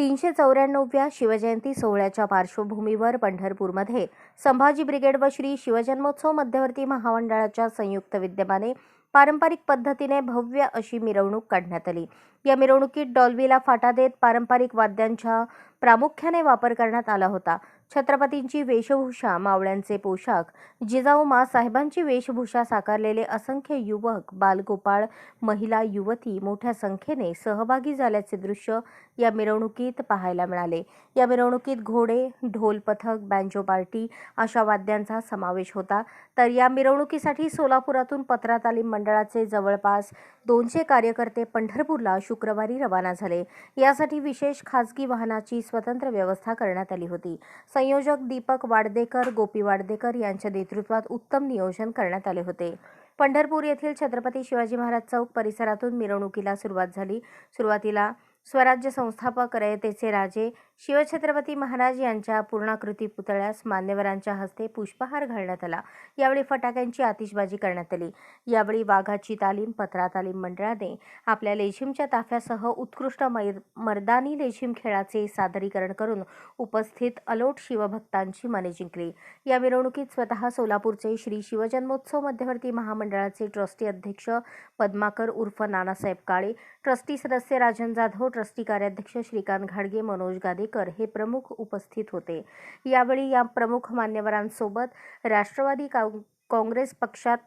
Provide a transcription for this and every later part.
तीनशे चौऱ्याण्णवव्या शिवजयंती सोहळ्याच्या पार्श्वभूमीवर पंढरपूरमध्ये संभाजी ब्रिगेड व श्री शिवजन्मोत्सव मध्यवर्ती महामंडळाच्या संयुक्त विद्यमाने पारंपरिक पद्धतीने भव्य अशी मिरवणूक काढण्यात आली. या मिरवणुकीत डॉल्बीला फाटा देत पारंपरिक वाद्यांच्या प्रामुख्याने वापर करण्यात आला होता. छत्रपतींची वेशभूषा मावळ्यांचे पोशाख जिजाऊ साहेबांची वेशभूषा साकारलेले असंख्य युवक बालगोपाळ महिला युवती मोठ्या संख्येने सहभागी झाल्याचे दृश्य या मिरवणुकीत पाहायला मिळाले. या मिरवणुकीत घोडे ढोल पथक बँजो पार्टी अशा वाद्यांचा समावेश होता. तर या मिरवणुकीसाठी सोलापुरातून पत्रा तालीम मंडळाचे जवळपास दोनशे कार्यकर्ते पंढरपूरला शुक्रवारी रवाना झाले. यासाठी विशेष खासगी वाहनाची स्वतंत्र व्यवस्था करण्यात आली होती. संयोजक दीपक वाडदेकर गोपी वाडदेकर यांच्या नेतृत्वात उत्तम नियोजन करण्यात आले होते. पंढरपूर येथील छत्रपती शिवाजी महाराज चौक परिसरातून मिरवणुकीला सुरुवात झाली. सुरुवातीला स्वराज्य संस्थापक रयतेचे राजे शिवछत्रपती महाराज यांच्या पूर्णाकृती पुतळ्यास मान्यवरांच्या हस्ते पुष्पहार घालण्यात आला. यावेळी फटाक्यांची आतिषबाजी करण्यात आली. यावेळी वाघाची तालीम पत्रा तालीम मंडळाने आपल्या लेझिमच्या ताफ्यासह उत्कृष्ट मर्दानी लेझिम खेळाचे सादरीकरण करून उपस्थित अलोट शिवभक्तांची मने जिंकली. या मिरवणुकीत स्वतः सोलापूरचे श्री शिवजन्मोत्सव मध्यवर्ती महामंडळाचे ट्रस्टी अध्यक्ष पद्माकर उर्फ नानासाहेब काळे ट्रस्टी सदस्य राजन जाधव ट्रस्टी कार्याध्यक्ष श्रीकांत घाडगे मनोज गादे गादेकर हे प्रमुख उपस्थित होते. यावेळी या प्रमुख मान्यवरांसोबत राष्ट्रवादी का काँग्रेस पक्षात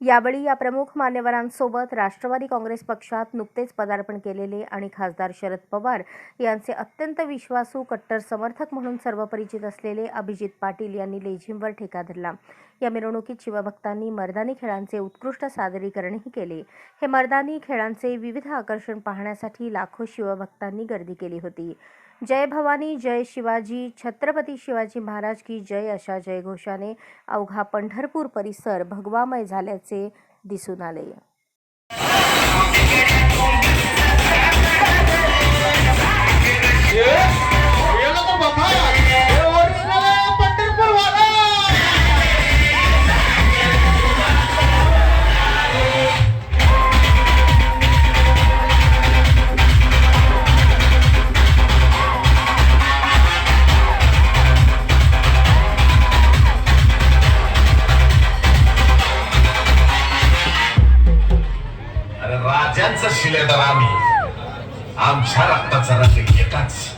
यावेळी या प्रमुख मान्यवरांसोबत राष्ट्रवादी काँग्रेस पक्षात नुकतेच पदार्पण केलेले आणि खासदार शरद पवार यांचे अत्यंत विश्वासू कट्टर समर्थक म्हणून सर्वपरिचित असलेले अभिजित पाटील यांनी लेझिमवर ठेका धरला. या मिरवणुकीत शिवभक्तांनी मर्दानी खेळांचे उत्कृष्ट सादरीकरणही केले. हे मर्दानी खेळांचे विविध आकर्षण पाहण्यासाठी लाखो शिवभक्तांनी गर्दी केली होती. जय भवानी जय शिवाजी छत्रपती शिवाजी महाराज की जय अशा जयघोषाने अवघा पंढरपूर परिसर भगवामय झाल्याचे दिसून आले Yeah! राजांचा शिलेदार आम्ही. आमच्या रक्ताचा रंग एकाच.